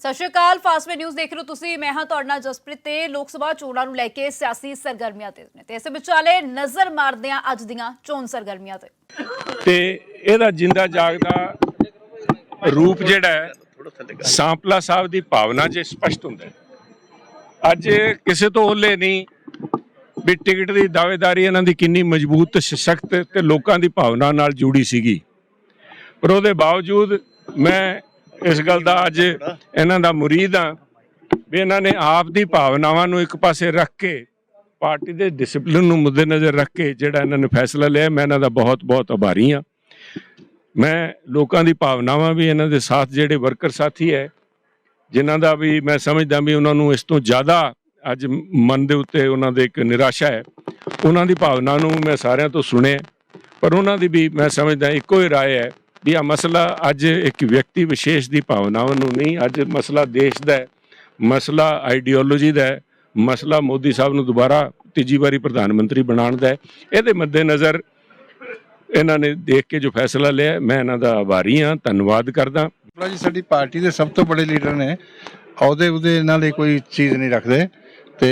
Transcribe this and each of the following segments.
ਸਤਿ ਸ਼੍ਰੀ ਅਕਾਲ ਫਾਸਟਵੇ ਨਿਊਜ਼ ਦੇਖ ਰਹੇ ਹੋ ਤੁਸੀਂ। ਮੈਂ ਹਾਂ ਤੁਹਾਡੇ ਨਾਲ ਜਸਪ੍ਰੀਤ ਤੇ ਲੋਕ ਸਭਾ ਚੋਣਾਂ ਨੂੰ ਲੈ ਕੇ ਸਿਆਸੀ ਸਰਗਰਮੀਆਂ ਤੇ ਨੇ। ਤੇ ਇਸ ਵਿਚਾਲੇ ਨਜ਼ਰ ਮਾਰਦੇ ਹਾਂ ਅੱਜ ਦੀਆਂ ਚੋਣ ਸਰਗਰਮੀਆਂ ਤੇ। ਤੇ ਇਹਦਾ ਜਿੰਦਾ ਜਾਗਦਾ ਰੂਪ ਜਿਹੜਾ ਹੈ, ਸਾਂਪਲਾ ਸਾਹਿਬ ਦੀ ਭਾਵਨਾ ਜੇ ਸਪਸ਼ਟ ਹੁੰਦਾ ਹੈ। ਅੱਜ ਕਿਸੇ ਤੋਂ ਓਲੇ ਨਹੀਂ, ਵੀ ਟਿਕਟ ਦੀ ਦਾਅਵੇਦਾਰੀ ਇਹਨਾਂ ਦੀ ਕਿੰਨੀ ਮਜ਼ਬੂਤ ਤੇ ਸਸ਼ਕਤ ਤੇ ਲੋਕਾਂ ਦੀ ਭਾਵਨਾ ਨਾਲ ਜੁੜੀ ਸੀਗੀ। ਪਰ ਉਹਦੇ ਬਾਵਜੂਦ ਮੈਂ ਇਸ ਗੱਲ ਦਾ ਅੱਜ ਇਹਨਾਂ ਦਾ ਮੁਰੀਦ ਹਾਂ ਵੀ ਇਹਨਾਂ ਨੇ ਆਪ ਦੀ ਭਾਵਨਾਵਾਂ ਨੂੰ ਇੱਕ ਪਾਸੇ ਰੱਖ ਕੇ ਪਾਰਟੀ ਦੇ ਡਿਸਪਲਿਨ ਨੂੰ ਮੁੱਦੇ ਨਜ਼ਰ ਰੱਖ ਕੇ ਜਿਹੜਾ ਇਹਨਾਂ ਨੇ ਫੈਸਲਾ ਲਿਆ ਮੈਂ ਇਹਨਾਂ ਦਾ ਬਹੁਤ ਬਹੁਤ ਆਭਾਰੀ ਹਾਂ। ਮੈਂ ਲੋਕਾਂ ਦੀ ਭਾਵਨਾਵਾਂ ਵੀ ਇਹਨਾਂ ਦੇ ਸਾਥ ਜਿਹੜੇ ਵਰਕਰ ਸਾਥੀ ਹੈ ਜਿਨ੍ਹਾਂ ਦਾ ਵੀ ਮੈਂ ਸਮਝਦਾ ਵੀ ਉਹਨਾਂ ਨੂੰ ਇਸ ਤੋਂ ਜ਼ਿਆਦਾ ਅੱਜ ਮਨ ਦੇ ਉੱਤੇ ਉਹਨਾਂ ਦੇ ਇੱਕ ਨਿਰਾਸ਼ਾ ਹੈ। ਉਹਨਾਂ ਦੀ ਭਾਵਨਾ ਨੂੰ ਮੈਂ ਸਾਰਿਆਂ ਤੋਂ ਸੁਣਿਆ ਪਰ ਉਹਨਾਂ ਦੀ ਵੀ ਮੈਂ ਸਮਝਦਾ ਇੱਕੋ ਹੀ ਰਾਏ ਹੈ ਵੀ ਆ ਮਸਲਾ ਅੱਜ ਇੱਕ ਵਿਅਕਤੀ ਵਿਸ਼ੇਸ਼ ਦੀ ਭਾਵਨਾਵਾਂ ਨੂੰ ਨਹੀਂ, ਅੱਜ ਮਸਲਾ ਦੇਸ਼ ਦਾ ਹੈ, ਮਸਲਾ ਆਈਡੀਓਲੋਜੀ ਦਾ ਹੈ, ਮਸਲਾ ਮੋਦੀ ਸਾਹਿਬ ਨੂੰ ਦੁਬਾਰਾ ਤੀਜੀ ਵਾਰੀ ਪ੍ਰਧਾਨ ਮੰਤਰੀ ਬਣਾਉਣ ਦਾ ਹੈ। ਇਹਦੇ ਮੱਦੇਨਜ਼ਰ ਇਹਨਾਂ ਨੇ ਦੇਖ ਕੇ ਜੋ ਫੈਸਲਾ ਲਿਆ, ਮੈਂ ਇਹਨਾਂ ਦਾ ਆਭਾਰੀ ਹਾਂ, ਧੰਨਵਾਦ ਕਰਦਾ। ਜੀ, ਸਾਡੀ ਪਾਰਟੀ ਦੇ ਸਭ ਤੋਂ ਬੜੇ ਲੀਡਰ ਨੇ, ਅਹੁਦੇ ਉਹਦੇ ਇਹਨਾਂ ਲਈ ਕੋਈ ਚੀਜ਼ ਨਹੀਂ ਰੱਖਦੇ ਤੇ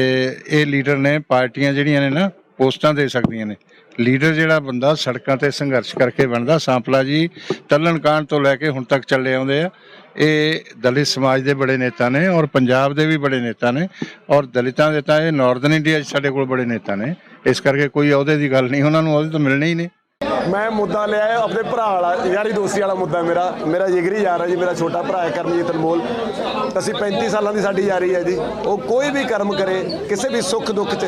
ਇਹ ਲੀਡਰ ਨੇ ਪਾਰਟੀਆਂ ਜਿਹੜੀਆਂ ਨੇ ਨਾ, ਪੋਸਟਾਂ ਦੇ ਸਕਦੀਆਂ ਨੇ। ਲੀਡਰ ਜਿਹੜਾ ਬੰਦਾ ਸੜਕਾਂ ਤੇ ਸੰਘਰਸ਼ ਕਰਕੇ ਬਣਦਾ, ਸਾਂਪਲਾ ਜੀ ਤੱਲਣ ਕਾਂਡ ਤੋਂ ਲੈ ਕੇ ਹੁਣ ਤੱਕ ਚੱਲੇ ਆਉਂਦੇ ਆ। ਇਹ ਦਲਿਤ ਸਮਾਜ ਦੇ ਬੜੇ ਨੇਤਾ ਨੇ ਔਰ ਪੰਜਾਬ ਦੇ ਵੀ ਬੜੇ ਨੇਤਾ ਨੇ ਔਰ ਦਲਿਤਾਂ ਦੇ ਤਾਂ ਇਹ ਨਾਰਥਰਨ ਇੰਡੀਆ 'ਚ ਸਾਡੇ ਕੋਲ ਬੜੇ ਨੇਤਾ ਨੇ। ਇਸ ਕਰਕੇ ਕੋਈ ਅਹੁਦੇ ਦੀ ਗੱਲ ਨਹੀਂ, ਉਹਨਾਂ ਨੂੰ ਅਹੁਦੇ ਤਾਂ ਮਿਲਣੇ ਹੀ ਨੇ। ਮੈਂ ਮੁੱਦਾ ਲਿਆ ਹੈ ਆਪਣੇ ਭਰਾ ਵਾਲਾ, ਯਾਰੀ ਦੋਸਤੀ ਵਾਲਾ ਮੁੱਦਾ ਮੇਰਾ। ਮੇਰਾ ਜਿਗਰੀ ਯਾਰ ਹੈ ਜੀ, ਮੇਰਾ ਛੋਟਾ ਭਰਾ ਹੈ ਕਰਮਜੀਤ ਅਨਮੋਲ। ਅਸੀਂ 35 ਸਾਲਾਂ ਦੀ ਸਾਡੀ ਯਾਰੀ ਹੈ ਜੀ। ਉਹ ਕੋਈ ਵੀ ਕਰਮ ਕਰੇ, ਕਿਸੇ ਵੀ ਸੁੱਖ ਦੁੱਖ 'ਚ,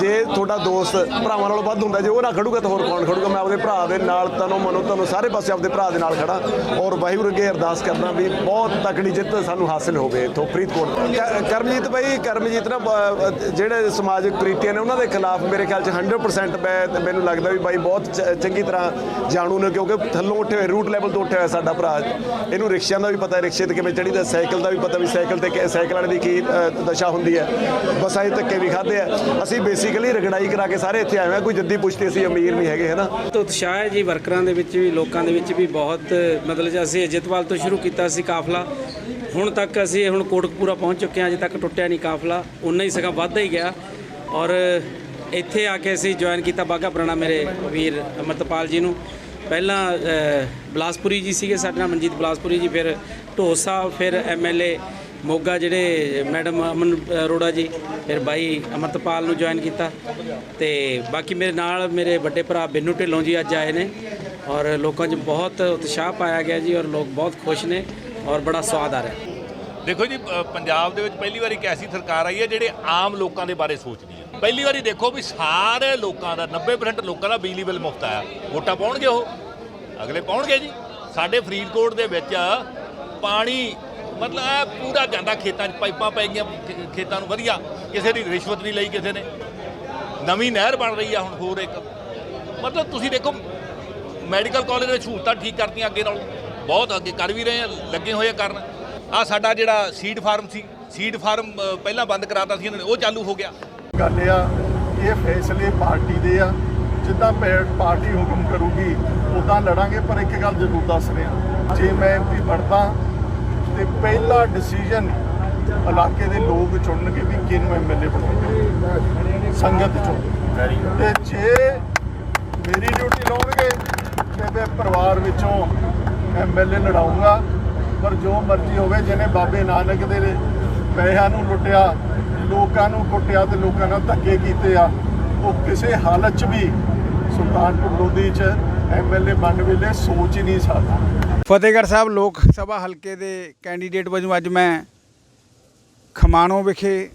ਜੇ ਤੁਹਾਡਾ ਦੋਸਤ ਭਰਾਵਾਂ ਨਾਲੋਂ ਵੱਧ ਹੁੰਦਾ, ਜੇ ਉਹ ਨਾ ਖੜੂਗਾ ਤਾਂ ਹੋਰ ਕੌਣ ਖੜੂਗਾ? ਮੈਂ ਆਪਦੇ ਭਰਾ ਦੇ ਨਾਲ, ਤਨੋਂ ਮਨੋਂ ਤੁਹਾਨੂੰ ਸਾਰੇ ਪਾਸੇ ਆਪਣੇ ਭਰਾ ਦੇ ਨਾਲ ਖੜਾ। ਔਰ ਵਾਹਿਗੁਰੂ ਅੱਗੇ ਅਰਦਾਸ ਕਰਦਾ ਵੀ ਬਹੁਤ ਤਕੜੀ ਜਿੱਤ ਸਾਨੂੰ ਹਾਸਿਲ ਹੋਵੇ ਇੱਥੋਂ ਫਰੀਦਕੋਟ। ਕਰਮਜੀਤ ਭਾਈ ਕਰਮਜੀਤ ਨਾ ਜਿਹੜੇ ਸਮਾਜਿਕ ਪ੍ਰੀਤੀਆਂ ਨੇ, ਉਹਨਾਂ ਦੇ ਖਿਲਾਫ ਮੇਰੇ ਖਿਆਲ 'ਚ 100% ਮੈਂ, ਮੈਨੂੰ ਲੱਗਦਾ ਵੀ ਬਾਈ ਬਹੁਤ ਚ- ਚੰਗੀ ਤਰ੍ਹਾਂ ਜਾਣੂ ਨੇ, ਕਿਉਂਕਿ ਥੱਲੋਂ ਉੱਠੇ ਹੋਏ ਰੂਟ ਲੈਵਲ ਤੋਂ ਉੱਠਿਆ ਹੋਇਆ ਸਾਡਾ ਭਰਾ। ਇਹਨੂੰ ਰਿਕਸ਼ਿਆਂ ਦਾ ਵੀ ਪਤਾ ਹੈ ਰਿਕਸ਼ੇ ਤੇ ਕਿਵੇਂ ਚੜੀਦਾ ਸਾਈਕਲ ਦਾ ਵੀ ਪਤਾ ਵੀ ਸਾਈਕਲ ਤੇ ਸਾਈਕਲ ਵਾਲੇ ਦੀ ਕੀ ਦਸ਼ਾ ਹੁੰਦੀ ਹੈ। ਬਸਾਂ ਦੇ ਧੱਕੇ ਵੀ ਖਾਦੇ ਆ। ਅਸੀਂ ਬੇਸਿਕਲੀ ਰਗੜਾਈ ਕਰਾ ਕੇ ਸਾਰੇ ਇੱਥੇ ਆਏ ਹਾਂ ਕੋਈ ਜੱਦੀ ਪੁੱਛਦੇ ਅਸੀਂ ਅਮੀਰ ਨਹੀਂ ਹੈਗੇ ਹੈ ਨਾ ਬਹੁਤ ਉਤਸ਼ਾਹ ਹੈ ਜੀ ਵਰਕਰਾਂ ਦੇ ਵਿੱਚ ਵੀ, ਲੋਕਾਂ ਦੇ ਵਿੱਚ ਵੀ ਬਹੁਤ, ਮਤਲਬ ਜੇ ਅਸੀਂ ਅਜਿਤਵਾਲ ਤੋਂ ਸ਼ੁਰੂ ਕੀਤਾ ਸੀ ਕਾਫਲਾ, ਹੁਣ ਤੱਕ ਅਸੀਂ ਹੁਣ ਕੋਟਕਪੂਰਾ ਪਹੁੰਚ ਚੁੱਕੇ ਹਾਂ, ਅਜੇ ਤੱਕ ਟੁੱਟਿਆ ਨਹੀਂ ਕਾਫਲਾ। ਉਨਾ ਹੀ ਸਗਾ ਵੱਧਦਾ ਹੀ ਗਿਆ। ਔਰ ਇੱਥੇ ਆ ਕੇ ਅਸੀਂ ਜੁਆਇਨ ਕੀਤਾ ਬਾਗਾ ਪੁਰਾਣਾ ਮੇਰੇ ਵੀਰ ਅਮਰਤਪਾਲ ਜੀ ਨੂੰ। ਪਹਿਲਾਂ ਅ, ਬਲਾਸਪੁਰੀ ਜੀ ਸੀਗੇ ਸਾਡੇ ਨਾਲ ਮਨਜੀਤ ਬਲਾਸਪੁਰੀ ਜੀ ਫਿਰ ਢੋਸ ਸਾਹਿਬ ਫਿਰ ਐਮਐਲਏ ਮੋਗਾ ਜਿਹੜੇ ਮੈਡਮ ਅਮਨ ਅਰੋੜਾ ਜੀ ਫਿਰ ਬਾਈ ਅਮਰਤਪਾਲ ਨੂੰ ਜੁਆਇਨ ਕੀਤਾ। ਤੇ ਬਾਕੀ ਮੇਰੇ ਨਾਲ ਮੇਰੇ ਵੱਡੇ ਭਰਾ ਬਿੰਨੂ ਢਿੱਲੋਂ ਜੀ ਅੱਜ ਆਏ ਨੇ ਔਰ ਲੋਕਾਂ 'ਚ ਬਹੁਤ ਉਤਸ਼ਾਹ ਪਾਇਆ ਗਿਆ ਜੀ ਔਰ ਲੋਕ ਬਹੁਤ ਖੁਸ਼ ਨੇ ਔਰ ਬੜਾ ਸਵਾਦ ਆ ਰਿਹਾ। ਦੇਖੋ ਜੀ ਪੰਜਾਬ ਦੇ ਵਿੱਚ ਪਹਿਲੀ ਵਾਰੀ ਇੱਕ ਐਸੀ ਸਰਕਾਰ ਆਈ ਹੈ ਜਿਹੜੇ ਆਮ ਲੋਕਾਂ ਦੇ ਬਾਰੇ ਸੋਚਦੀ ਪਹਿਲੀ ਵਾਰੀ ਦੇਖੋ ਵੀ ਸਾਰੇ ਲੋਕਾਂ ਦਾ 90% ਲੋਕਾਂ ਦਾ ਬਿਜਲੀ ਬਿੱਲ ਮੁਫਤ ਆਇਆ ਵੋਟਾਂ ਪਾਉਣਗੇ ਉਹ। ਅਗਲੇ ਪਾਉਣਗੇ ਜੀ। ਸਾਡੇ ਫਰੀਦਕੋਟ ਦੇ ਵਿੱਚ ਪਾਣੀ, ਮਤਲਬ ਇਹ ਪੂਰਾ ਜਾਂਦਾ ਖੇਤਾਂ 'ਚ ਪਾਈਪਾਂ ਪੈ ਗਈਆਂ ਖੇਤਾਂ ਨੂੰ ਵਧੀਆ। ਕਿਸੇ ਦੀ ਰਿਸ਼ਵਤ ਨਹੀਂ ਲਈ ਕਿਸੇ ਨੇ। ਨਵੀਂ ਨਹਿਰ ਬਣ ਰਹੀ ਆ ਹੁਣ ਹੋਰ ਇੱਕ। ਮਤਲਬ ਤੁਸੀਂ ਦੇਖੋ, ਮੈਡੀਕਲ ਕਾਲਜ ਵਿੱਚ ਸਹੂਲਤਾਂ ਠੀਕ ਕਰਤੀਆਂ ਅੱਗੇ ਨਾਲੋਂ। ਬਹੁਤ ਅੱਗੇ ਕਰ ਵੀ ਰਹੇ ਆ, ਲੱਗੇ ਹੋਏ ਆ ਕਰਨ। ਆ ਸਾਡਾ ਜਿਹੜਾ ਸੀਡ ਫਾਰਮ ਸੀ ਸੀਡ ਫਾਰਮ ਪਹਿਲਾਂ ਬੰਦ ਕਰਾਤਾ ਸੀ ਇਹਨਾਂ ਨੇ ਉਹ ਚਾਲੂ ਹੋ ਗਿਆ। ਗੱਲ ਆ ਇਹ ਫੈਸਲੇ ਪਾਰਟੀ ਦੇ ਆ। ਜਿੱਦਾਂ ਪਾਰਟੀ ਹੁਕਮ ਕਰੂਗੀ ਉਦਾਂ ਲੜਾਂਗੇ ਪਰ ਇੱਕ ਗੱਲ ਜ਼ਰੂਰ ਦੱਸ ਰਿਹਾ। ਜੇ ਮੈਂ ਐਮਪੀ ਬਣਦਾ ਤੇ ਪਹਿਲਾ ਡਿਸੀਜਨ ਇਲਾਕੇ ਦੇ ਲੋਕ ਚੁਣਨਗੇ ਵੀ ਕਿਹਨੂੰ ਐਮਐਲਏ ਬਣਾਉਣਗੇ ਸੰਗਤ ਚੋਂ। ਤੇ ਜੇ ਮੇਰੀ ਡਿਊਟੀ ਲਾਉਣਗੇ ਤੇ ਮੈਂ ਪਰਿਵਾਰ ਵਿੱਚੋਂ ਐਮਐਲਏ ਲੜਾਉਂਗਾ ਪਰ ਜੋ ਮਰਜ਼ੀ ਹੋਵੇ ਜਿਹਨੇ ਬਾਬੇ ਨਾਨਕ ਦੇ ਪੈਸਿਆਂ ਨੂੰ ਲੁੱਟਿਆ, ਲੋਕਾਂ ਨੂੰ ਕੁੱਟਿਆ ਤੇ ਲੋਕਾਂ ਨਾਲ ਧੱਕੇ ਕੀਤੇ ਆ। ਉਹ ਕਿਸੇ ਹਾਲਤ 'ਚ ਵੀ ਸੁਲਤਾਨਪੁਰ ਲੋਧੀ 'ਚ ਐਮਐਲਏ ਬਣ ਵੇਲੇ ਸੋਚ ਹੀ ਨਹੀਂ ਸਕਦਾ। ਫਤਿਹਗੜ੍ਹ ਸਾਹਿਬ ਲੋਕ ਸਭਾ ਹਲਕੇ ਦੇ ਕੈਂਡੀਡੇਟ ਵਜੋਂ ਅੱਜ ਮੈਂ ਖਮਾਣੋ ਵਿਖੇ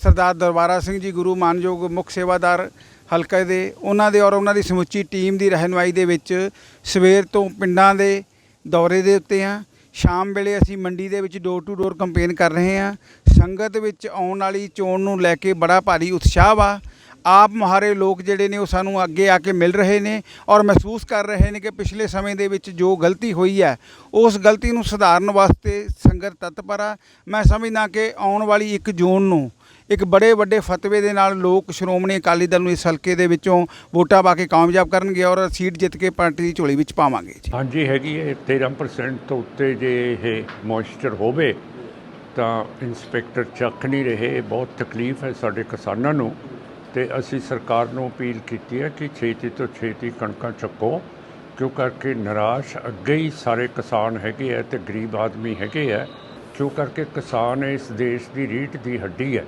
ਸਰਦਾਰ ਦਰਬਾਰਾ ਸਿੰਘ ਜੀ ਗੁਰੂ ਮਾਨਯੋਗ ਮੁੱਖ ਸੇਵਾਦਾਰ ਹਲਕੇ ਦੇ, ਉਹਨਾਂ ਦੇ ਔਰ ਉਹਨਾਂ ਦੀ ਸਮੁੱਚੀ ਟੀਮ ਦੀ ਰਹਿਨੁਮਾਈ ਦੇ ਵਿੱਚ ਸਵੇਰ ਤੋਂ ਪਿੰਡਾਂ ਦੇ ਦੌਰੇ ਦੇ ਉੱਤੇ ਆ। ਸ਼ਾਮ ਵੇਲੇ ਅਸੀਂ ਮੰਡੀ ਦੇ ਵਿੱਚ ਡੋਰ ਟੂ ਡੋਰ ਕੰਪੇਨ ਕਰ ਰਹੇ ਹਾਂ। ਸੰਗਤ ਵਿੱਚ ਆਉਣ ਵਾਲੀ ਚੋਣ ਨੂੰ ਲੈ ਕੇ ਬੜਾ ਭਾਰੀ ਉਤਸ਼ਾਹ ਵਾ। ਆਪ ਮੁਹਾਰੇ ਲੋਕ ਜਿਹੜੇ ਨੇ ਉਹ ਸਾਨੂੰ ਅੱਗੇ ਆ ਕੇ ਮਿਲ ਰਹੇ ਨੇ ਔਰ ਮਹਿਸੂਸ ਕਰ ਰਹੇ ਨੇ ਕਿ ਪਿਛਲੇ ਸਮੇਂ ਦੇ ਵਿੱਚ ਜੋ ਗਲਤੀ ਹੋਈ ਹੈ, ਉਸ ਗਲਤੀ ਨੂੰ ਸੁਧਾਰਨ ਵਾਸਤੇ ਸੰਗਤ ਤਤਪਰ ਆ। ਮੈਂ ਸਮਝਦਾ ਕਿ ਆਉਣ ਵਾਲੀ 1 ਜੂਨ ਨੂੰ ਇੱਕ ਬੜੇ ਵੱਡੇ ਫਤਵੇ ਦੇ ਨਾਲ ਲੋਕ ਸ਼੍ਰੋਮਣੀ ਅਕਾਲੀ ਦਲ ਨੂੰ ਇਸ ਹਲਕੇ ਦੇ ਵਿੱਚੋਂ ਵੋਟਾਂ ਪਾ ਕੇ ਕਾਮਯਾਬ ਕਰਨਗੇ ਔਰ ਸੀਟ ਜਿੱਤ ਕੇ ਪਾਰਟੀ ਦੀ ਝੋਲੀ ਵਿੱਚ ਪਾਵਾਂਗੇ ਜੀ। ਹਾਂਜੀ, ਹੈਗੀ ਹੈ 13% ਤੋਂ ਉੱਤੇ ਜੇ ਇਹ ਮੋਇਸਚਰ ਹੋਵੇ ਤਾਂ ਇੰਸਪੈਕਟਰ ਚੱਕ ਨਹੀਂ ਰਹੇ। ਬਹੁਤ ਤਕਲੀਫ ਹੈ ਸਾਡੇ ਕਿਸਾਨਾਂ ਨੂੰ ਤੇ ਅਸੀਂ ਸਰਕਾਰ ਨੂੰ ਅਪੀਲ ਕੀਤੀ ਹੈ ਕਿ ਛੇਤੀ ਤੋਂ ਛੇਤੀ ਕਣਕਾਂ ਚੱਕੋ, ਕਿਉਂ ਕਰਕੇ ਨਿਰਾਸ਼ ਅੱਗੇ ਹੀ ਸਾਰੇ ਕਿਸਾਨ ਹੈਗੇ ਆ ਤੇ ਗਰੀਬ ਆਦਮੀ ਹੈਗੇ ਆ, ਕਿਉਂ ਕਰਕੇ ਕਿਸਾਨ ਇਸ ਦੇਸ਼ ਦੀ ਰੀਟ ਦੀ ਹੱਡੀ ਹੈ।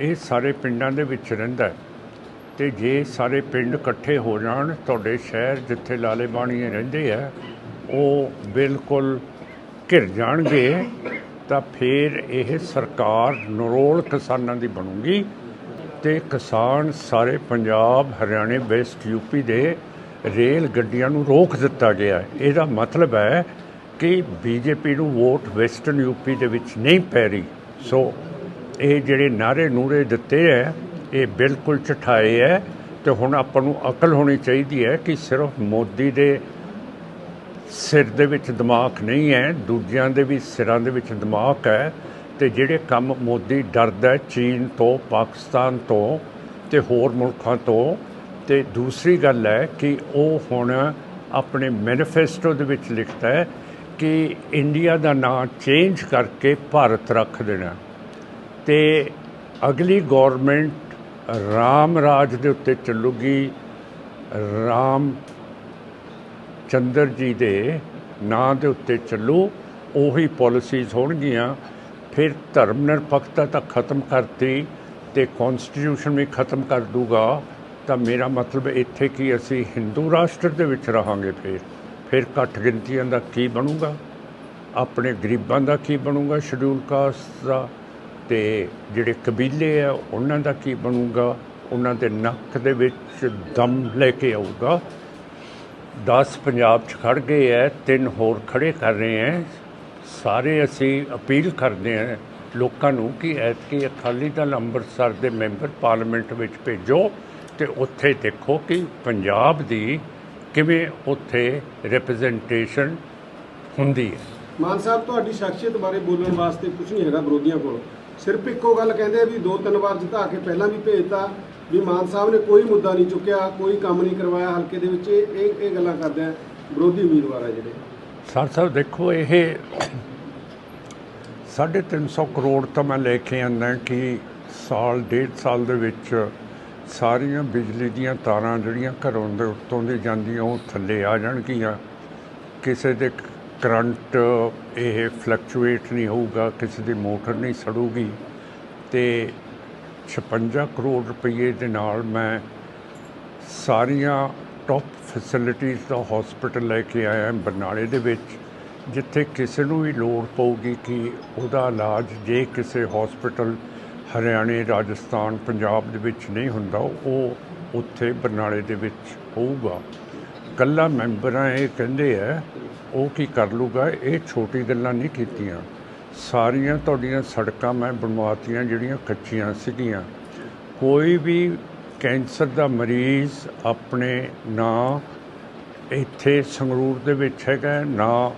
ਇਹ ਸਾਰੇ ਪਿੰਡਾਂ ਦੇ ਵਿੱਚ ਰਹਿੰਦਾ ਹੈ। ਤੇ ਜੇ ਸਾਰੇ ਪਿੰਡ ਇਕੱਠੇ ਹੋ ਜਾਣ, ਤੁਹਾਡੇ ਸ਼ਹਿਰ ਜਿੱਥੇ ਲਾਲੇ ਬਾਣੀਏ ਰਹਿੰਦੇ ਆ, ਉਹ ਬਿਲਕੁਲ ਘਿਰ ਜਾਣਗੇ, ਤਾਂ ਫਿਰ ਇਹ ਸਰਕਾਰ ਨਰੋਲ ਕਿਸਾਨਾਂ ਦੀ ਬਣੂਗੀ। ਤੇ ਕਿਸਾਨ ਸਾਰੇ ਪੰਜਾਬ, ਹਰਿਆਣੇ, ਵੈਸਟ, ਯੂਪੀ ਦੇ ਰੇਲ ਗੱਡੀਆਂ ਨੂੰ ਰੋਕ ਦਿੱਤਾ ਗਿਆ ਹੈ। ਇਹਦਾ ਮਤਲਬ ਹੈ ਕਿ ਬੀਜੇਪੀ ਨੂੰ ਵੋਟ ਵੈਸਟਰਨ ਯੂਪੀ ਦੇ ਵਿੱਚ ਨਹੀਂ ਪੈ ਰਹੀ। ਸੋ ਇਹ ਜਿਹੜੇ ਨਾਰੇ ਨੂਰੇ ਦਿੱਤੇ ਹੈ ਇਹ ਬਿਲਕੁਲ ਝਠਾਏ ਹੈ ਤੇ ਹੁਣ ਆਪਾਂ ਨੂੰ ਅਕਲ ਹੋਣੀ ਚਾਹੀਦੀ ਹੈ ਕਿ ਸਿਰਫ ਮੋਦੀ ਦੇ ਸਿਰ ਦੇ ਵਿੱਚ ਦਿਮਾਗ ਨਹੀਂ ਹੈ ਦੂਜਿਆਂ ਦੇ ਵੀ ਸਿਰਾਂ ਦੇ ਵਿੱਚ ਦਿਮਾਗ ਹੈ ਤੇ ਜਿਹੜੇ ਕੰਮ ਮੋਦੀ ਡਰਦਾ ਚੀਨ ਤੋਂ, ਪਾਕਿਸਤਾਨ ਤੋਂ ਤੇ ਹੋਰ ਮੁਲਕਾਂ ਤੋਂ ਤੇ ਦੂਸਰੀ ਗੱਲ ਹੈ ਕਿ ਉਹ ਹੁਣ ਆਪਣੇ ਮੈਨੀਫੈਸਟੋ ਦੇ ਵਿੱਚ ਲਿਖਦਾ ਹੈ ਕਿ ਇੰਡੀਆ ਦਾ ਨਾਂ ਚੇਂਜ ਕਰਕੇ ਭਾਰਤ ਰੱਖ ਦੇਣਾ। ਤੇ ਅਗਲੀ ਗਵਰਨਮੈਂਟ ਰਾਮ ਰਾਜ ਦੇ ਉੱਤੇ ਚੱਲੂਗੀ। ਰਾਮ ਚੰਦਰ ਜੀ ਦੇ ਨਾਂ ਦੇ ਉੱਤੇ ਚੱਲੂ। ਉਹੀ ਪਾਲਿਸੀਜ਼ ਹੋਣਗੀਆਂ। ਫਿਰ ਧਰਮ ਨਿਰਪੱਖਤਾ ਤਾਂ ਖਤਮ ਕਰਤੀ ਤੇ ਕਨਸਟੀਟਿਊਸ਼ਨ ਵੀ ਖਤਮ ਕਰ ਦੂਗਾ। ਤਾਂ ਮੇਰਾ ਮਤਲਬ ਇੱਥੇ ਕਿ ਅਸੀਂ ਹਿੰਦੂ ਰਾਸ਼ਟਰ ਦੇ ਵਿੱਚ ਰਹਾਂਗੇ ਫਿਰ। ਫਿਰ ਘੱਟ ਗਿਣਤੀਆਂ ਦਾ ਕੀ ਬਣੂਗਾ? ਆਪਣੇ ਗਰੀਬਾਂ ਦਾ ਕੀ ਬਣੂਗਾ? ਸ਼ਡਿਊਲ ਕਾਸਟ ਦਾ ਤੇ ਜਿਹੜੇ ਕਬੀਲੇ ਆ, ਉਹਨਾਂ ਦਾ ਕੀ ਬਣੂਗਾ? ਉਹਨਾਂ ਦੇ ਨੱਕ ਦੇ ਵਿੱਚ ਦਮ ਲੈ ਕੇ ਆਊਗਾ। 10 ਪੰਜਾਬ 'ਚ ਖੜ ਗਏ ਐ, ਤਿੰਨ ਹੋਰ ਖੜੇ ਕਰ ਰਹੇ ਐ। ਸਾਰੇ ਅਸੀਂ ਅਪੀਲ ਕਰਦੇ ਹਾਂ ਲੋਕਾਂ ਨੂੰ ਕਿ ਐਤਕੀ ਅਕਾਲੀ ਦਲ ਅੰਮ੍ਰਿਤਸਰ ਦੇ ਮੈਂਬਰ ਪਾਰਲੀਮੈਂਟ ਵਿੱਚ ਭੇਜੋ ਤੇ ਉੱਥੇ ਦੇਖੋ ਕਿ ਪੰਜਾਬ ਦੀ ਕਿਵੇਂ ਉੱਥੇ ਰਿਪਰੈਜ਼ੈਂਟੇਸ਼ਨ ਹੁੰਦੀ ਹੈ ਮਾਨ ਸਾਹਿਬ, ਤੁਹਾਡੀ ਸ਼ਖਸੀਅਤ ਬਾਰੇ ਬੋਲਣ ਵਾਸਤੇ ਕੁਝ ਨਹੀਂ ਹੈਗਾ ਵਿਰੋਧੀਆਂ ਕੋਲ। ਸਿਰਫ ਇੱਕੋ ਗੱਲ ਕਹਿੰਦੇ ਵੀ ਦੋ ਤਿੰਨ ਵਾਰ ਜਿਤਾ ਕੇ ਪਹਿਲਾਂ ਵੀ ਭੇਜਤਾ, ਵੀ ਮਾਨ ਸਾਹਿਬ ਨੇ ਕੋਈ ਮੁੱਦਾ ਨਹੀਂ ਚੁੱਕਿਆ, ਕੋਈ ਕੰਮ ਨਹੀਂ ਕਰਵਾਇਆ, ਹਲਕੇ ਦੇ ਵਿੱਚ ਇਹ ਇਹ- ਇਹ ਗੱਲਾਂ ਕਰਦੇ ਆ ਵਿਰੋਧੀ ਉਮੀਦਵਾਰ ਆ ਜਿਹੜੇ। ਸਰ ਸਾਹਿਬ ਦੇਖੋ, ਇਹ 350 ਕਰੋੜ ਤਾਂ ਮੈਂ ਲੈ ਕੇ ਆਂਦਾ ਕਿ ਸਾਲ, ਡੇਢ ਸਾਲ ਦੇ ਵਿੱਚ ਸਾਰੀਆਂ ਬਿਜਲੀ ਦੀਆਂ ਤਾਰਾਂ ਜਿਹੜੀਆਂ ਘਰੋਂ ਦੇ ਉੱਤੋਂ ਦੀ ਜਾਂਦੀਆਂ, ਉਹ ਥੱਲੇ ਆ ਜਾਣਗੀਆਂ। ਕਿਸੇ ਦੇ ਕਰੰਟ, ਇਹ ਫਲਕਚੁਏਟ ਨਹੀਂ ਹੋਊਗਾ, ਕਿਸੇ ਦੀ ਮੋਟਰ ਨਹੀਂ ਸੜੂਗੀ, ਤੇ 56 ਕਰੋੜ ਰੁਪਏ ਦੇ ਨਾਲ ਮੈਂ ਸਾਰੀਆਂ ਟੌਪ ਫੈਸਿਲਿਟੀਆਂ ਦਾ ਹਸਪੀਟਲ ਲੈ ਕੇ ਆਇਆ ਬਰਨਾਲੇ ਦੇ ਵਿੱਚ, ਜਿੱਥੇ ਕਿਸੇ ਨੂੰ ਵੀ ਲੋੜ ਪਊਗੀ ਕਿ ਉਹਦਾ ਇਲਾਜ ਜੇ ਕਿਸੇ ਹਸਪੀਟਲ ਹਰਿਆਣੇ, ਰਾਜਸਥਾਨ, ਪੰਜਾਬ ਦੇ ਵਿੱਚ ਨਹੀਂ ਹੁੰਦਾ, ਉਹ ਉੱਥੇ ਬਰਨਾਲੇ ਦੇ ਵਿੱਚ ਹੋਊਗਾ। ਕੱਲਾ ਮੈਂਬਰਾਂ ਇਹ ਕਹਿੰਦੇ ਆ ਉਹ ਕੀ ਕਰ ਲੂਗਾ? ਇਹ ਛੋਟੀ ਗੱਲਾਂ ਨਹੀਂ ਕੀਤੀਆਂ। ਸਾਰੀਆਂ ਤੁਹਾਡੀਆਂ ਸੜਕਾਂ ਮੈਂ ਬਣਵਾਤੀਆਂ, ਜਿਹੜੀਆਂ ਕੱਚੀਆਂ ਸੀਗੀਆਂ। ਕੋਈ ਵੀ ਕੈਂਸਰ ਦਾ ਮਰੀਜ਼ ਆਪਣੇ ਨਾ ਇੱਥੇ ਸੰਗਰੂਰ ਦੇ ਵਿੱਚ ਹੈਗਾ, ਨਾ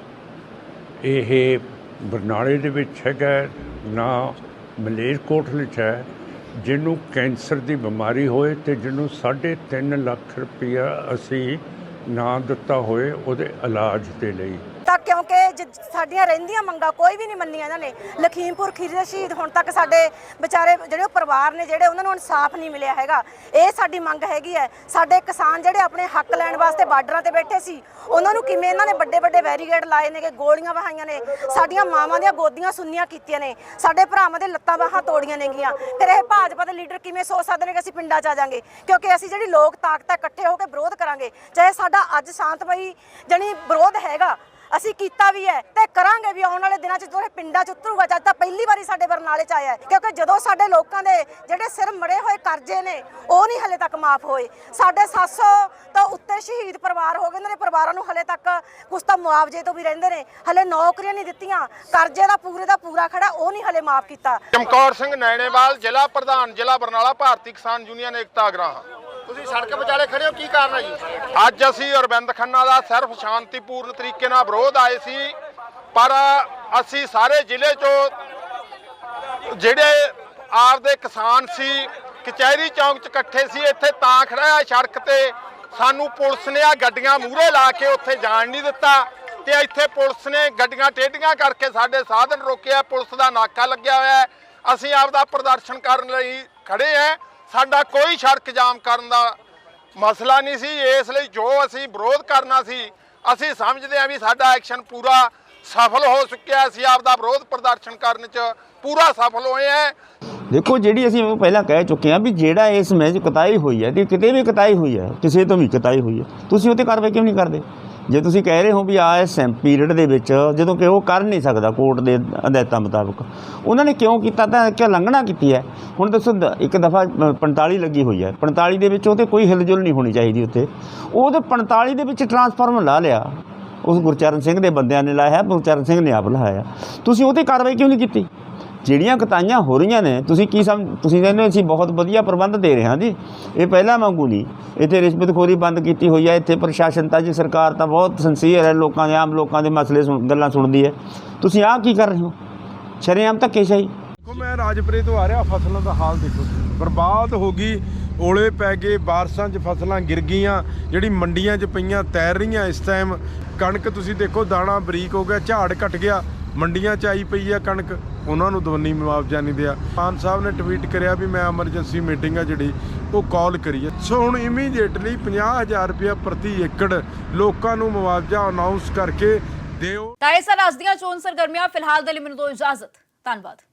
ਇਹ ਬਰਨਾਲੇ ਦੇ ਵਿੱਚ ਹੈਗਾ, ਨਾ ਮਲੇਰਕੋਟਲੇ 'ਚ ਹੈ, ਜਿਹਨੂੰ ਕੈਂਸਰ ਦੀ ਬਿਮਾਰੀ ਹੋਏ ਤੇ ਜਿਹਨੂੰ 3.5 ਲੱਖ ਰੁਪਇਆ ਅਸੀਂ ਨਾ ਦਿੱਤਾ ਹੋਏ ਉਹਦੇ ਇਲਾਜ ਦੇ ਲਈ। ਕਿਉਂਕਿ ਜ- ਸਾਡੀਆਂ ਰਹਿੰਦੀਆਂ ਮੰਗਾਂ ਕੋਈ ਵੀ ਨਹੀਂ ਮੰਨੀਆਂ ਇਹਨਾਂ ਨੇ। ਲਖੀਮਪੁਰ ਖੀਰ ਦੇ ਸ਼ਹੀਦ ਹੁਣ ਤੱਕ ਸਾਡੇ ਵਿਚਾਰੇ ਜਿਹੜੇ ਉਹ ਪਰਿਵਾਰ ਨੇ, ਜਿਹੜੇ ਉਹਨਾਂ ਨੂੰ ਇਨਸਾਫ ਨਹੀਂ ਮਿਲਿਆ ਹੈਗਾ। ਇਹ ਸਾਡੀ ਮੰਗ ਹੈਗੀ ਹੈ। ਸਾਡੇ ਕਿਸਾਨ ਜਿਹੜੇ ਆਪਣੇ ਹੱਕ ਲੈਣ ਵਾਸਤੇ ਬਾਰਡਰਾਂ ਤੇ ਬੈਠੇ ਸੀ, ਉਹਨਾਂ ਨੂੰ ਕਿਵੇਂ ਇਹਨਾਂ ਨੇ ਵੱਡੇ ਵੱਡੇ ਬੈਰੀਗੇਡ ਲਾਏ ਨੇਗੇ, ਗੋਲੀਆਂ ਵਹਾਈਆਂ ਨੇ, ਸਾਡੀਆਂ ਮਾਵਾਂ ਦੀਆਂ ਗੋਦੀਆਂ ਸੁੰਨੀਆਂ ਕੀਤੀਆਂ ਨੇ, ਸਾਡੇ ਭਰਾਵਾਂ ਦੇ ਲੱਤਾਂ ਬਾਹਾਂ ਤੋੜੀਆਂ ਨੇਗੀਆਂ। ਫਿਰ ਇਹ ਭਾਜਪਾ ਦੇ ਲੀਡਰ ਕਿਵੇਂ ਸੋਚ ਸਕਦੇ ਨੇ ਕਿ ਅਸੀਂ ਪਿੰਡਾਂ 'ਚ ਆ ਜਾਾਂਗੇ? ਕਿਉਂਕਿ ਅਸੀਂ ਜਿਹੜੀ ਲੋਕ ਤਾਕਤ ਹੈ, ਇਕੱਠੇ ਹੋ ਕੇ ਵਿਰੋਧ ਕਰਾਂਗੇ। ਚਾਹੇ ਸਾਡਾ ਅੱਜ ਸ਼ਾਂਤਮਈ ਜਣੀ ਵਿਰੋਧ ਹੈਗਾ ਅਸੀਂ ਕੀਤਾ ਵੀ ਹੈ ਤੇ ਕਰਾਂਗੇ ਵੀ ਆਉਣ ਵਾਲੇ ਦਿਨਾਂ 'ਚ ਜਦੋਂ ਇਹ ਪਿੰਡਾਂ 'ਚ ਉਤਰੂਗਾ, ਜਦ ਤਾਂ ਪਹਿਲੀ ਵਾਰੀ ਸਾਡੇ ਬਰਨਾਲੇ 'ਚ ਆਇਆ ਹੈ। ਕਿਉਂਕਿ ਜਦੋਂ ਸਾਡੇ ਲੋਕਾਂ ਦੇ ਜਿਹੜੇ ਸਿਰ ਮੜੇ ਹੋਏ ਕਰਜ਼ੇ ਨੇ, ਉਹ ਨਹੀਂ ਹਲੇ ਤੱਕ ਮਾਫ ਹੋਏ। ਸਾਡੇ 700 ਤੋਂ ਉੱਤੇ ਸ਼ਹੀਦ ਪਰਿਵਾਰ ਹੋ ਗਏ ਉਹਨਾਂ ਦੇ ਪਰਿਵਾਰਾਂ ਨੂੰ ਹਲੇ ਤੱਕ ਕੁਛ ਤਾਂ ਮੁਆਵਜ਼ੇ ਤੋਂ ਵੀ ਰਹਿੰਦੇ ਨੇ। ਹਲੇ ਨੌਕਰੀਆਂ ਨਹੀਂ ਦਿੱਤੀਆਂ, ਕਰਜ਼ੇ ਦਾ ਪੂਰੇ ਦਾ ਪੂਰਾ ਖੜਾ, ਉਹ ਨਹੀਂ ਹਲੇ ਮਾਫ ਕੀਤਾ। ਚਮਕੌਰ ਸਿੰਘ ਨੈਣੇਵਾਲ, ਜ਼ਿਲ੍ਹਾ ਪ੍ਰਧਾਨ, ਜ਼ਿਲ੍ਹਾ ਬਰਨਾਲਾ, ਭਾਰਤੀ ਕਿਸਾਨ ਯੂਨੀਅਨ ਏਕਤਾ ਅਗਰਾਹਾਂ ਤੁਸੀਂ ਸੜਕ ਵਿਚਾਲੇ ਖੜੇ ਹੋ, ਕੀ ਕਾਰਨ ਹੈ ਜੀ? ਅੱਜ ਅਸੀਂ ਅਰਵਿੰਦ ਖੰਨਾ ਦਾ ਸਿਰਫ ਸ਼ਾਂਤੀਪੂਰਨ ਤਰੀਕੇ ਨਾਲ ਵਿਰੋਧ ਆਏ ਸੀ, ਪਰ ਅਸੀਂ ਸਾਰੇ ਜ਼ਿਲ੍ਹੇ ਚੋਂ ਜਿਹੜੇ ਆਪਦੇ ਕਿਸਾਨ ਸੀ, ਕਚਹਿਰੀ ਚੌਂਕ 'ਚ ਇਕੱਠੇ ਸੀ, ਇੱਥੇ ਤਾਂ ਖੜਾ ਆ ਸੜਕ ਤੇ, ਸਾਨੂੰ ਪੁਲਿਸ ਨੇ ਆ ਗੱਡੀਆਂ ਮੂਹਰੇ ਲਾ ਕੇ ਉੱਥੇ ਜਾਣ ਨਹੀਂ ਦਿੱਤਾ ਤੇ ਇੱਥੇ ਪੁਲਿਸ ਨੇ ਗੱਡੀਆਂ ਟੇਢੀਆਂ ਕਰਕੇ ਸਾਡੇ ਸਾਧਨ ਰੋਕਿਆ, ਪੁਲਿਸ ਦਾ ਨਾਕਾ ਲੱਗਿਆ ਹੋਇਆ ਹੈ। ਅਸੀਂ ਆਪਦਾ ਪ੍ਰਦਰਸ਼ਨ ਕਰਨ ਲਈ ਖੜੇ ਹਾਂ। ਸਾਡਾ ਕੋਈ ਸੜਕ ਜਾਮ ਕਰਨ ਦਾ ਮਸਲਾ ਨਹੀਂ ਸੀ। ਇਸ ਲਈ ਜੋ ਅਸੀਂ ਵਿਰੋਧ ਕਰਨਾ ਸੀ, ਅਸੀਂ ਸਮਝਦੇ ਹਾਂ ਵੀ ਸਾਡਾ ਐਕਸ਼ਨ ਪੂਰਾ ਸਫਲ ਹੋ ਚੁੱਕਿਆ ਅਸੀਂ ਆਪਦਾ ਵਿਰੋਧ ਪ੍ਰਦਰਸ਼ਨ ਕਰਨ 'ਚ ਪੂਰਾ ਸਫਲ ਹੋਏ ਹੈ। ਦੇਖੋ, ਜਿਹੜੀ ਅਸੀਂ ਉਹ ਪਹਿਲਾਂ ਕਹਿ ਚੁੱਕੇ ਹਾਂ ਵੀ ਜਿਹੜਾ ਇਸ ਮੈਚ ਕਤਾਈ ਹੋਈ ਹੈ ਤੇ ਕਿਤੇ ਵੀ ਕਤਾਈ ਹੋਈ ਹੈ, ਕਿਸੇ ਤੋਂ ਵੀ ਕਤਾਈ ਹੋਈ ਹੈ, ਤੁਸੀਂ ਉਹ ਕਾਰਵਾਈ ਕਿਉਂ ਨਹੀਂ ਕਰਦੇ? ਜੇ ਤੁਸੀਂ ਕਹਿ ਰਹੇ ਹੋ ਵੀ ਆ ਇਸ ਪੀਰੀਅਡ ਦੇ ਵਿੱਚ ਜਦੋਂ ਕਿ ਉਹ ਕਰ ਨਹੀਂ ਸਕਦਾ ਕੋਰਟ ਦੇ ਹਦਾਇਤਾਂ ਮੁਤਾਬਕ, ਉਹਨਾਂ ਨੇ ਕਿਉਂ ਕੀਤਾ ਤਾਂ ਕਿ ਲੰਘਣਾ ਕੀਤੀ ਹੈ? ਹੁਣ ਦੱਸੋ, ਦ- ਇੱਕ ਦਫਾ 45 ਲੱਗੀ ਹੋਈ ਹੈ। 45 ਦੇ ਵਿੱਚ ਉਹ 'ਤੇ ਕੋਈ ਹਿਲਜੁਲ ਨਹੀਂ ਹੋਣੀ ਚਾਹੀਦੀ ਉੱਥੇ। ਉਹ ਤੇ 45 ਦੇ ਵਿੱਚ ਟਰਾਂਸਫਾਰਮਰ ਲਾ ਲਿਆ। ਉਸ ਗੁਰਚਰਨ ਸਿੰਘ ਦੇ ਬੰਦਿਆਂ ਨੇ ਲਾਇਆ, ਗੁਰਚਰਨ ਸਿੰਘ ਨੇ ਆਪ ਲਾਇਆ। ਤੁਸੀਂ ਉਹ 'ਤੇ ਕਾਰਵਾਈ ਕਿਉਂ ਨਹੀਂ ਕੀਤੀ? ਜਿਹੜੀਆਂ ਕਤਾਈਆਂ ਹੋ ਰਹੀਆਂ ਨੇ, ਤੁਸੀਂ ਕੀ ਸਮ, ਤੁਸੀਂ ਕਹਿੰਦੇ ਅਸੀਂ ਬਹੁਤ ਵਧੀਆ ਪ੍ਰਬੰਧ ਦੇ ਰਹੇ ਹਾਂ ਜੀ। ਇਹ ਪਹਿਲਾਂ ਵਾਂਗੂ ਨਹੀਂ। ਇੱਥੇ ਰਿਸ਼ਵਤਖੋਰੀ ਬੰਦ ਕੀਤੀ ਹੋਈ ਹੈ, ਇੱਥੇ ਪ੍ਰਸ਼ਾਸਨ ਤਾਂ ਜੀ, ਸਰਕਾਰ ਤਾਂ ਬਹੁਤ ਸੰਸੀਅਰ ਹੈ, ਲੋਕਾਂ ਦੇ, ਆਮ ਲੋਕਾਂ ਦੇ ਮਸਲੇ ਸੁਣ, ਗੱਲਾਂ ਸੁਣਦੀ ਹੈ। ਤੁਸੀਂ ਆਹ ਕੀ ਕਰ ਰਹੇ ਹੋ? ਸ਼ਰੇਆਮ ਧੱਕੇਸ਼ਾਹੀ ਦੇਖੋ, ਮੈਂ ਰਾਜਪੁਰੇ ਤੋਂ ਆ ਰਿਹਾ, ਫਸਲਾਂ ਦਾ ਹਾਲ ਦੇਖੋ ਬਰਬਾਦ ਹੋ ਗਈ ਓਲੇ ਪੈ ਗਏ, ਬਾਰਸ਼ਾਂ 'ਚ ਫਸਲਾਂ ਗਿਰ ਗਈਆਂ, ਜਿਹੜੀ ਮੰਡੀਆਂ 'ਚ ਪਈਆਂ, ਤੈਰ ਰਹੀਆਂ ਇਸ ਟਾਈਮ ਕਣਕ ਤੁਸੀਂ ਦੇਖੋ, ਦਾਣਾ ਬਰੀਕ ਹੋ ਗਿਆ, ਝਾੜ ਘਟ ਗਿਆ, ਮੰਡੀਆਂ 'ਚ ਆਈ ਪਈ ਆ ਕਣਕ। ਉਹਨਾਂ ਨੂੰ ਦਵੰਨੀ ਮੁਆਵਜ਼ਾ ਨਹੀਂ ਦਿਆ। ਖਾਨ ਸਾਹਿਬ ਨੇ ਟਵੀਟ ਕਰਿਆ ਵੀ ਮੈਂ ਐਮਰਜੈਂਸੀ ਮੀਟਿੰਗ ਆ ਜਿਹੜੀ, ਉਹ ਕਾਲ ਕਰੀ ਹੈ ਸੋ ਹੁਣ ਇਮੀਡੀਏਟਲੀ 50000 ਰੁਪਇਆ ਪ੍ਰਤੀ ਏਕੜ ਲੋਕਾਂ ਨੂੰ ਮੁਆਵਜ਼ਾ ਅਨਾਉਂਸ ਕਰਕੇ ਦਿਓ। ਤਾਂ ਇਹ ਸਨ ਅੱਜ ਦੀਆਂ ਚੋਣ ਸਰਗਰਮੀਆਂ, ਫਿਲਹਾਲ ਦੇ ਲਈ ਮੈਨੂੰ ਦੋ ਇਜਾਜ਼ਤ। ਧੰਨਵਾਦ।